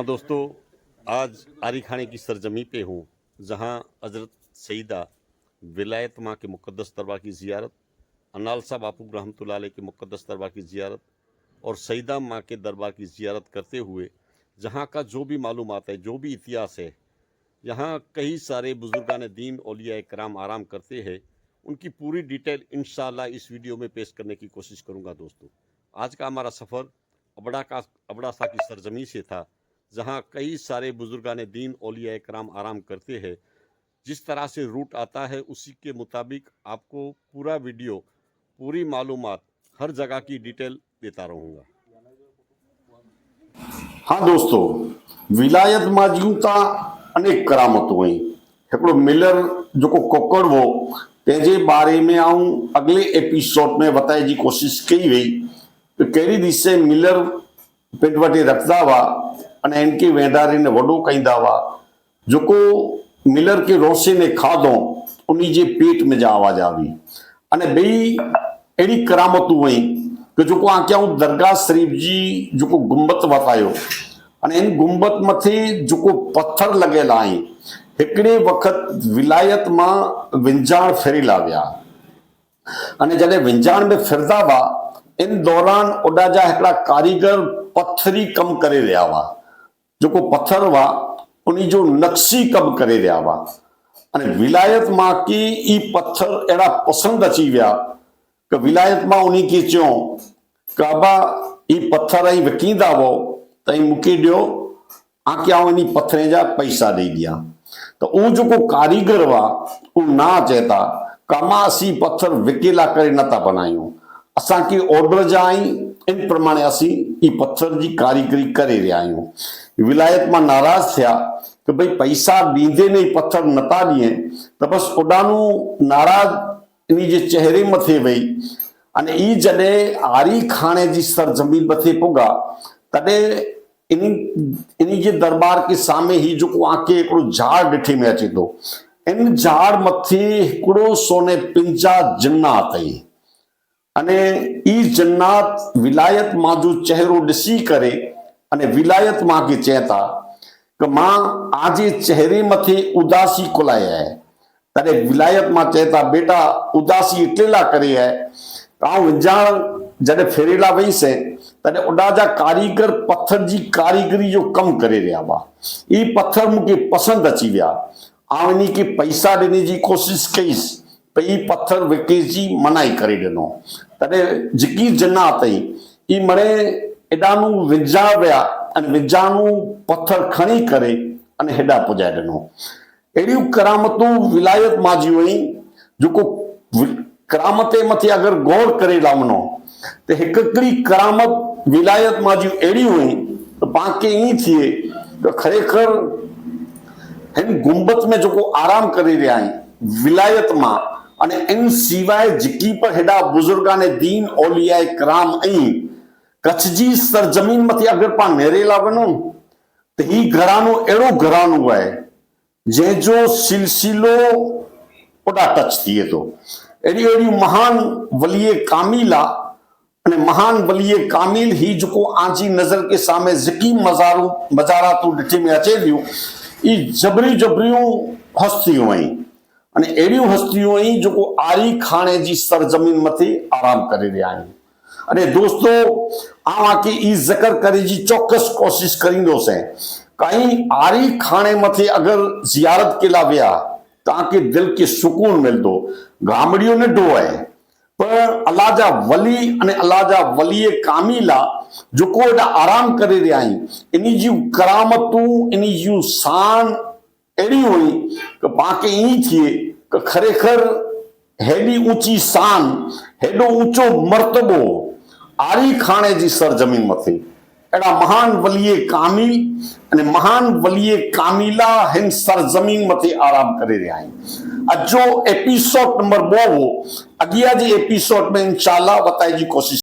हाँ दोस्तों, आज आरी खाने की सरजमी पे हूँ, जहाँ हज़रत सईदा विलायत माँ के मुकदस दरबार की ज़ियारत अनालसा बापू रहमतुल्लाह अलैह के मुकदस दरबार की ज़ियारत और सईदा माँ के दरबार की ज़ियारत करते हुए, जहाँ का जो भी मालूम आता है, जो भी इतिहास है, यहाँ कई सारे बुजुर्गान दीन औलिया कराम आराम करते हैं, उनकी पूरी डिटेल इंशाल्लाह इस वीडियो में पेश करने की कोशिश करूँगा दोस्तों। आज का हमारा सफ़र अबड़ा का अबड़ासा की सरजमी से था जहाँ कई सारे बुजुर्गान दीन ओलिया कराम आराम करते हैं। जिस तरह से रूट आता है, उसी के मुताबिक आपको पूरा वीडियो, पूरी मालूम हर जगह की डिटेल देता रहूँगा। हाँ दोस्तों, विलायत में जीवता अनेक करामतूं हुई। हिकिड़ो मिलर, जेको कोकड़ वो, तेजे बारे में आऊँ अगले एपिसोड में बताए जी कोशिश की वई तो कैरी रीति मिलर पेट वटि रखता हुआ अने इनके वेंदारीने वॾो कंदा हुआ जेको मिलर खे रोशने खाधो उन जे पेट में जा आवाज़ આવી અને ॿई अहिड़ी करामतूं हुई કે जेको आख्याऊं दरगाह शरीफ़ जी जेको गुंबत वतायो અને इन गुंबत मथे जेको पत्थर लॻियल आहिनि हिकिड़े वक़्तु विलायत मां विंजाण फेरीला विया અને जॾहिं विंजाण में फिरंदा हुआ इन दौरान ओॾा जा हिकिड़ा कारीगर पथरी कमु करे रहिया हुआ જોકો પથ્થરવા ઉની જો નકશી કબ કરી રહ્યા વા. અને વિલાયતમાં કી ઈ પથ્થર એડા પસંદ અચીવ્યા કે વિલાયતમાં ઉની કી ચ્યો કાબા ઈ પથ્થર અહીં વકીંદાવો તઈ મૂકી દો આ કે આવો એની પથ્થરે જા પૈસા દઈ ગયા તો હું જોકો કારીગર વા હું ના ચેતા, કમાસી પથ્થર વિકેલા કરી નતા બનાવ્યું અસાંકી ઓર્ડર જાય એ પ્રમાણે આસી એ પથ્થરજી કારીગરી કરી રહ્યા અહીંયા વિલાયતમાં નારાજ થયા કે ભાઈ પૈસા દીધે નહીં પથ્થર નતા દઈએ તો બસ ઓડાનું નારાજ એની જે ચહેરેમાં થઈ ગઈ અને એ જડે આરી ખાણે જે સરજમીન બથે પોગા તડે એની એની જે દરબાર કે સામે હી જો આંખે એકડું ઝાડ ડઠી મેં ચીધો. એમ ઝાડ મથી એકડો સોને પિંચા જન્ના થઈ. અને ઈ જન્નાત વિલાયતમાં જો ચહેરો ડસી કરે અને વિલાયતમાં કે ચહેતા કે માં આજે ચહેરેમાંથી ઉદાસી કોલાય હે. તારે વિલાયતમાં ચહેતા બેટા ઉદાસી એટલેલા કરી હે કાઉ અંજાણ જડે ફેરેલા વહીસે તને ઉડાજા કારીગર પથ્થર જી કારીગરી જો કમ કરી રહ્યા બા. ઈ પથ્થર મુકે પસંદ અચી વ્યા આવની કે પૈસા દેની જી કોશિશ કઈશ પછી પથ્થર વિકેશજી મનાઈ કરી દેનો. ત્યારે જીકી જન્નાતઈ એ મને એડાનું વિજાવ્યા અને વિજાનું પથ્થર ખણી કરે અને હેડા પૂજાઈ દેનો. એડિયું કરામતું વિલાયત માજી હોય જોકો કરામતેમાંથી અગર ગોળ કરી લાવનો. તે હિકકડી કરામત વિલાયત માજી એડી હોય, તો પાંકે ઈ થીએ, તો ખરેખર હિન ગુંબત મેં જોકો આરામ કરી રહ્યા વિલાયતમાં ईअं थिए त खरेखर हिन गुंबत में जेको आराम करे रहिया आहिनि विलायत मां अने इन सिवाय जिकी पर हेॾा बुज़ुर्गान दीन औलिया कराम आहिनि कच्छ जी सरजमीन मथे अगरि पाण नेरेला वञूं त ही घरानो अहिड़ो घरानो आहे जंहिंजो सिलसिलो ओॾा टच थिए थो अहिड़ियूं अहिड़ियूं महान वलीए कामिल आहे અને મહાન વલીએ કામિલ ही जेको आजी नज़र के सामे ज़िकी मज़ारू मज़ारातूं ॾिठे में अचे थियूं ई जबरियूं जबरियूं हस्तियूं आहिनि અને એવી હસ્તીઓની જો કોઈ આરી ખાણેજી સરજમીનમાંથી આરામ કરી રહ્યા છે. અને દોસ્તો આમાંથી ઈ જકર કરેજી ચોક્કસ કોશિશ કરીંદો છે. કઈ આરી ખાણેમાંથી અગર જિયારત કેલા વ્યા તાકે દિલ કે સુકૂન મળતો ગામડીઓને ઢોવાય પણ અલ્લાહ જા વલી અને અલ્લાહ જા વલીએ કામીલા, જો કોઈ આરામ કરી રહ્યા એની જીવ કરામતું, એની જીવ શાન करामतूं इन जूं शान अहिड़ियूं हुई कि पाण खे ईअं थिए कि खरेखर हेॾी ऊची शान हेॾो ऊचो मर्तबो आरी खाणे जी सरजमीन मथे अहिड़ा महान वलीए कामिल अने महान वलीए कामिला हिन सरजमीन मथे आराम करे रहिया आहिनि अॼु जो एपिसोड नंबर ॿ हो अॻियां जे एपिसोड में इंशाल्लाह बताइण जी कोशिशि